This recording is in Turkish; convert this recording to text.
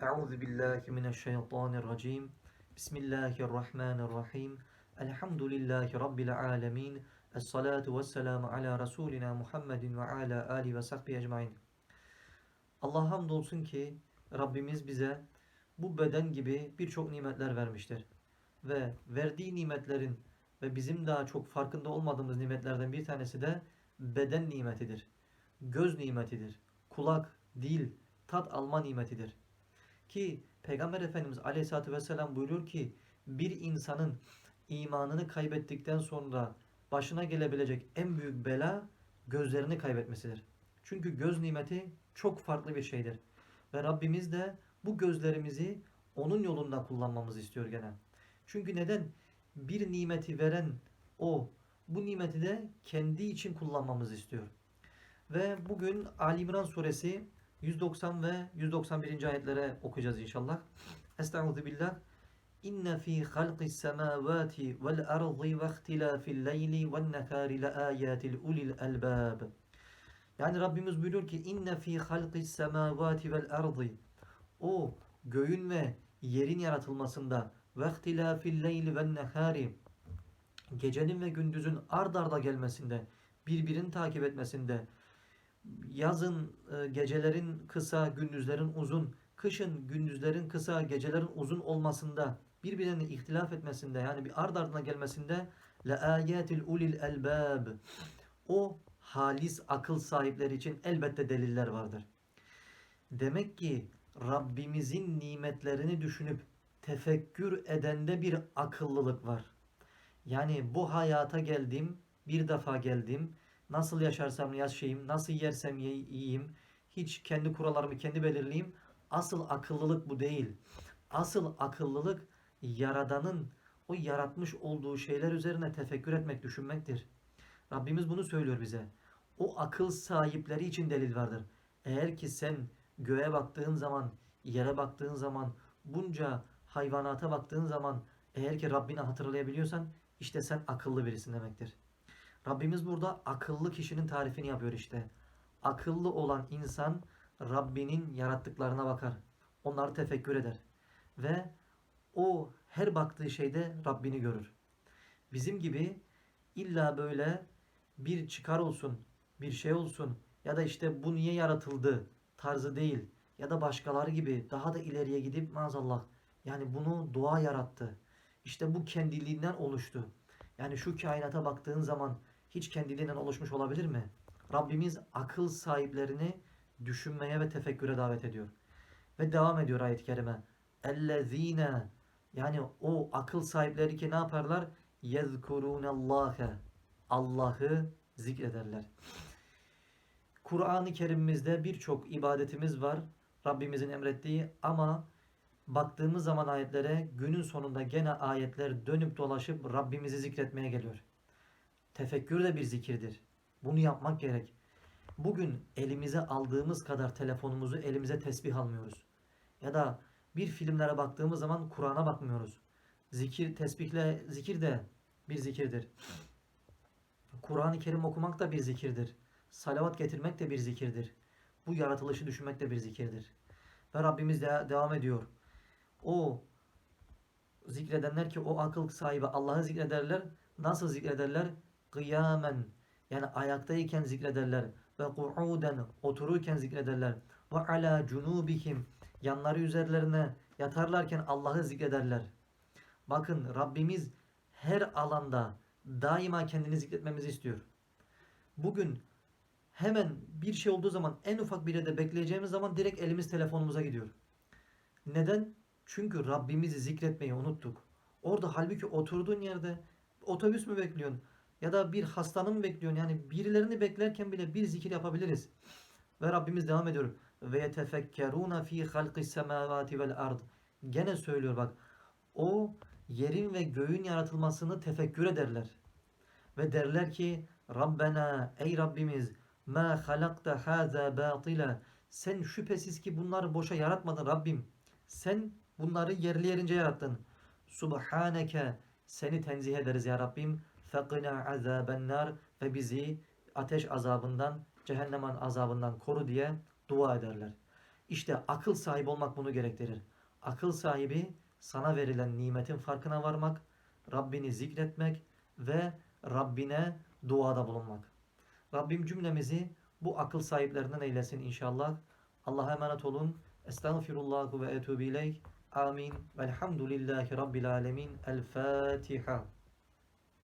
Euzu billahi mineşşeytanirracim. Bismillahirrahmanirrahim. Elhamdülillahi rabbil alamin. Essalatu vesselamu ala rasulina Muhammedin ve ala ali ve sahbihi ecmaîn. Allah hamdolsun ki Rabbimiz bize bu beden gibi birçok nimetler vermiştir. Ve verdiği nimetlerin ve bizim daha çok farkında olmadığımız nimetlerden bir tanesi de beden nimetidir. Göz nimetidir. Kulak, dil, tat alma nimetidir. Ki Peygamber Efendimiz Aleyhisselatü Vesselam buyuruyor ki bir insanın imanını kaybettikten sonra başına gelebilecek en büyük bela gözlerini kaybetmesidir. Çünkü göz nimeti çok farklı bir şeydir. Ve Rabbimiz de bu gözlerimizi onun yolunda kullanmamızı istiyor gene. Çünkü neden? Bir nimeti veren o. Bu nimeti de kendi için kullanmamızı istiyor. Ve bugün Ali İmran suresi 190 ve 191. ayetlere okuyacağız inşallah. Estaizu billah. İnne fi halqis semavati vel ardı ve ihtilafil leyli ven nehari le ayatil ulil albab. Yani Rabbimiz buyuruyor ki inne fi halqis semavati vel ardı o göğün ve yerin yaratılmasında ve ihtilafil leyli ven nehari gecenin ve gündüzün ard arda gelmesinde birbirini takip etmesinde yazın e, gecelerin kısa, gündüzlerin uzun, kışın gündüzlerin kısa, gecelerin uzun olmasında, birbirine ihtilaf etmesinde yani bir ard ardına gelmesinde la ayatil ulil elbab. O halis akıl sahipleri için elbette deliller vardır. Demek ki Rabbimizin nimetlerini düşünüp tefekkür edende bir akıllılık var. Yani bu hayata geldim, bir defa geldim, Nasıl yaşarsam yaşayayım, nasıl yersem yiyeyim, hiç kendi kurallarımı kendi belirleyeyim. Asıl akıllılık bu değil. Asıl akıllılık Yaradan'ın o yaratmış olduğu şeyler üzerine tefekkür etmek, düşünmektir. Rabbimiz bunu söylüyor bize. O akıl sahipleri için delil vardır. Eğer ki sen göğe baktığın zaman, yere baktığın zaman, bunca hayvanata baktığın zaman eğer ki Rabbini hatırlayabiliyorsan işte sen akıllı birisin demektir. Rabbimiz burada akıllı kişinin tarifini yapıyor işte. Akıllı olan insan Rabbinin yarattıklarına bakar. Onları tefekkür eder. Ve o her baktığı şeyde Rabbini görür. Bizim gibi illa böyle bir çıkar olsun, bir şey olsun ya da işte bu niye yaratıldı tarzı değil ya da başkaları gibi daha da ileriye gidip maazallah yani bunu doğa yarattı. İşte bu kendiliğinden oluştu. Yani şu kainata baktığın zaman hiç kendiliğinden oluşmuş olabilir mi? Rabbimiz akıl sahiplerini düşünmeye ve tefekküre davet ediyor. Ve devam ediyor ayet-i kerime. Ellezine yani o akıl sahipleri ki ne yaparlar? Yezkurunallâhe Allah'ı zikrederler. Kur'an-ı Kerim'imizde birçok ibadetimiz var. Rabbimizin emrettiği ama baktığımız zaman ayetlere günün sonunda gene ayetler dönüp dolaşıp Rabbimizi zikretmeye geliyor. Tefekkür de bir zikirdir. Bunu yapmak gerek. Bugün elimize aldığımız kadar telefonumuzu elimize tesbih almıyoruz. Ya da bir filmlere baktığımız zaman Kur'an'a bakmıyoruz. Zikir, tesbihle zikir de bir zikirdir. Kur'an-ı Kerim okumak da bir zikirdir. Salavat getirmek de bir zikirdir. Bu yaratılışı düşünmek de bir zikirdir. Ve Rabbimiz de devam ediyor. O zikredenler ki o akıl sahibi Allah'ı zikrederler. Nasıl zikrederler? Kıyamen yani ayaktayken zikrederler ve ku'uden otururken zikrederler ve ala cunubihim yanları üzerlerine yatarlarken Allah'ı zikrederler. Bakın Rabbimiz her alanda daima kendini zikretmemizi istiyor. Bugün hemen bir şey olduğu zaman en ufak bir yerde bekleyeceğimiz zaman direkt elimiz telefonumuza gidiyor. Neden? Çünkü Rabbimizi zikretmeyi unuttuk. Orada halbuki oturduğun yerde otobüs mü bekliyorsun? Ya da bir hastanı mı bekliyorsun? Yani birilerini beklerken bile bir zikir yapabiliriz. Ve Rabbimiz devam ediyor. Ve yetefekkeruna fi halqis semavati vel ard. Gene söylüyor bak. O yerin ve göğün yaratılmasını tefekkür ederler. Ve derler ki Rabbena ey Rabbimiz ma halakta haza batila sen şüphesiz ki bunları boşa yaratmadın Rabbim. Sen bunları yerli yerince yarattın. Subhaneke seni tenzih ederiz ya Rabbim. فَقِنَا عَذَابَ النَّارِ Ve bizi ateş azabından, cehennem azabından koru diye dua ederler. İşte akıl sahibi olmak bunu gerektirir. Akıl sahibi sana verilen nimetin farkına varmak, Rabbini zikretmek ve Rabbine duada bulunmak. Rabbim cümlemizi bu akıl sahiplerinden eylesin inşallah. Allah'a emanet olun. Estağfirullah ve etûbü ileyh. Amin. Velhamdülillahi Rabbil alemin. El Fatiha.